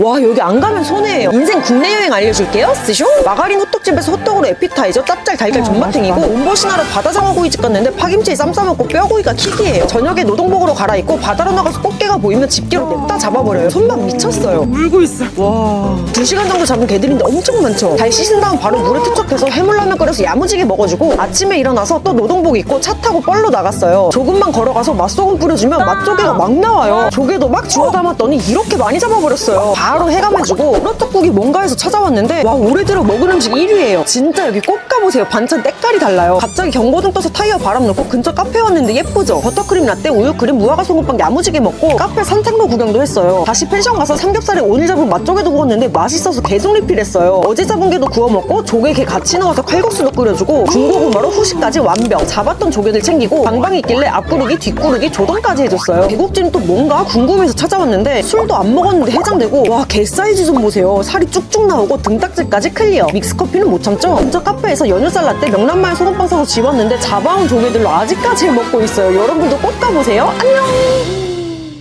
와 여기 안 가면 손해예요. 인생 국내 여행 알려줄게요. 스쇼. 마가린 호떡집에서 호떡으로 에피타이저 짭짤 달걀 전마탱이고 온보시나라 바다 장어구이집 갔는데 파김치에 쌈 싸먹고 뼈구이가 킥이에요. 저녁에 노동복으로 갈아입고 바다로 나가서 꽃게가 보이면 집게로 냅다 잡아버려요. 손맛 미쳤어요. 울고 있어. 와. 두시간 정도 잡은 개들인데 엄청 많죠? 잘 씻은 다음 바로 물에 투척해서 해물라면 끓여서 야무지게 먹어주고 아침에 일어나서 또 노동복 입고 차 타고 뻘로 나갔어요. 조금만 걸어가서 맛소금 뿌려주면 맛조개가 막 나와요. 조개도 막 주워 담았더니 이렇게 많이 잡아버렸어요 바로 해감해주고 우러떡국이 뭔가 해서 찾아왔는데 와 올해 들어 먹은 음식 1위예요. 진짜 여기 꼭 가보세요. 반찬 때깔이 달라요. 갑자기 경고등 떠서 타이어 바람 넣고 근처 카페 왔는데 예쁘죠? 버터크림 라떼 우유 크림 무화과 소금빵 야무지게 먹고 카페 산책로 구경도 했어요. 다시 펜션 가서 삼겹살에 오늘 잡은 맛조개도 구웠는데 맛있어서 계속 리필했어요. 어제 잡은 게도 구워 먹고 조개 게 같이 넣어서 칼국수도 끓여주고 중고구마로 후식까지 완벽. 잡았던 조개들 챙기고 방방이 있길래 앞구르기 뒷구르기 조던까지 해줬어요. 배국지는 또 뭔가 궁금해서 찾아왔는데 술도 안 먹었는데 해장되고 와개 사이즈 좀 보세요. 살이 쭉쭉 나오고 등딱지까지 클리어. 믹스커피는 못 참죠? 근처 카페에서 연유살 라떼 명란마요 소금빵 사서 집었는데 잡아온 조개들로 아직까지 먹고 있어요. 여러분도 꼭 가보세요. 안녕